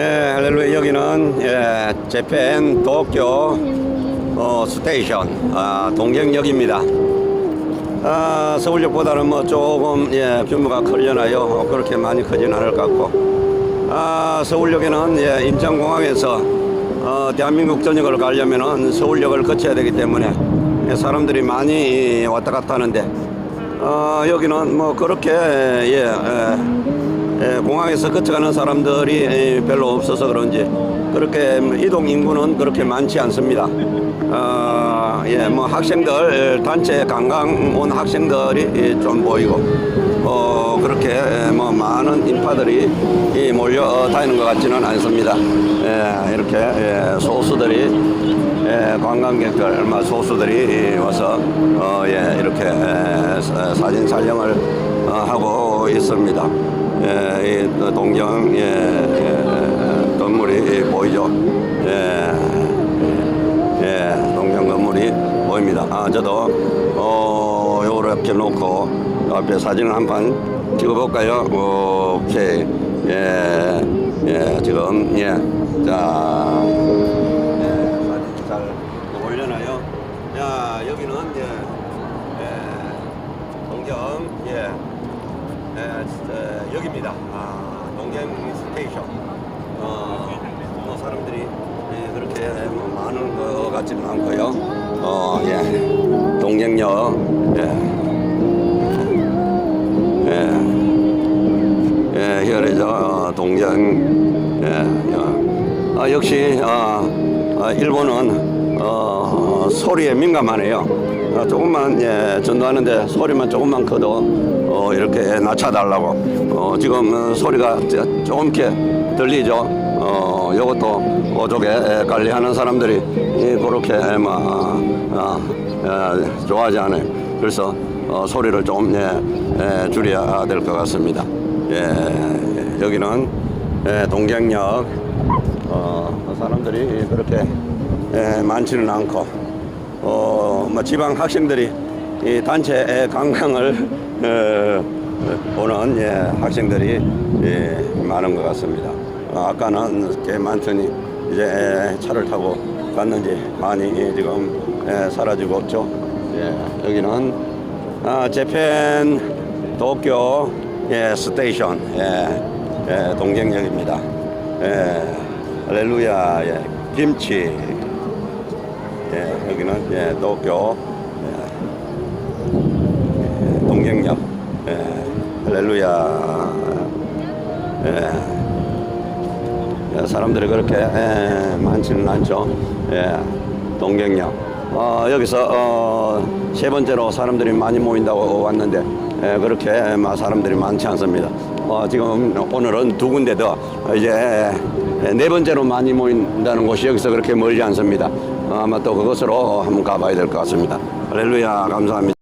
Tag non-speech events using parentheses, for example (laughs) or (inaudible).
예, 할렐루야 여기는 예, 재팬 도쿄 어, 스테이션 아, 동경역입니다. 아, 서울역보다는 뭐 조금 예, 규모가 크려나요? 어, 그렇게 많이 크진 않을 것 같고 아, 서울역에는 예, 인천공항에서 어, 대한민국 전역을 가려면은 서울역을 거쳐야 되기 때문에 예, 사람들이 많이 왔다 갔다 하는데 어, 여기는 뭐 그렇게 예, 예, 예, 공항에서 거쳐가는 사람들이 예, 별로 없어서 그런지 그렇게 뭐 이동 인구는 그렇게 많지 않습니다. 어, 예, 뭐 학생들 예, 단체 관광 온 학생들이 예, 좀 보이고 어, 그렇게 예, 뭐 많은 인파들이 이 몰려 다니는 것 같지는 않습니다. 예, 이렇게 예, 소수들이 예, 관광객들 뭐 소수들이 와서 어, 예, 이렇게 예, 사- 사진 촬영을 어, 하고 있습니다. 예, 이 동경 예, 예, 건물이 보이죠. 예, 예, 동경 건물이 보입니다. 아, 저도 어, 요렇게 놓고 앞에 사진을 한 판 찍어볼까요? 오케이. 예, 예, 지금 예, 자, 예. 야, 여기는 예, 예, 동경 예. 예, 어, 여기입니다. 아, 동경 스테이션. 어, 뭐 사람들이 예, 그렇게 뭐 많은 것 같지는 않고요. 어, 예, 동경역. 예. 예, 예, 히어리죠. 어, 동경. 예, 어. 아, 역시 어, 어, 일본은 어, 소리에 민감하네요. 어, 조금만 예, 전도하는데 소리만 조금만 커도 어, 이렇게 낮춰달라고. 어, 지금 어, 소리가 저- 조금 이렇게 들리죠. 어, 요것도 오족에 예, 관리하는 사람들이 이, 그렇게 예, 뭐, 어, 어, 좋아하지 않아요. 그래서 어, 소리를 좀 예, 예, 줄여야 될 것 같습니다. 예, 여기는 예, 동경역 어, 사람들이 그렇게 예, 많지는 않고 어, 뭐 지방 학생들이 이 단체 관광을 (laughs) 어, 보는 예, 학생들이 예, 많은 것 같습니다. 어, 아까는 꽤 많더니 이제 예, 차를 타고 갔는지 많이 예, 지금 예, 사라지고 없죠. 예, 여기는 아, 재팬 도쿄 예, 스테이션 예, 예, 동경역입니다. 예, 할렐루야 예, 김치 예, 여기는 예, 도쿄 예, 예, 동경역 예, 할렐루야. 예, 예, 사람들이 그렇게 예, 많지는 않죠. 예, 동경역 어, 여기서 어, 세 번째로 사람들이 많이 모인다고 왔는데 예, 그렇게 막 사람들이 많지 않습니다. 어, 지금 오늘은 두 군데 더 이제 네 번째로 많이 모인다는 곳이 여기서 그렇게 멀지 않습니다. 어, 아마 또 그것으로 한번 가봐야 될 것 같습니다. 할렐루야 감사합니다.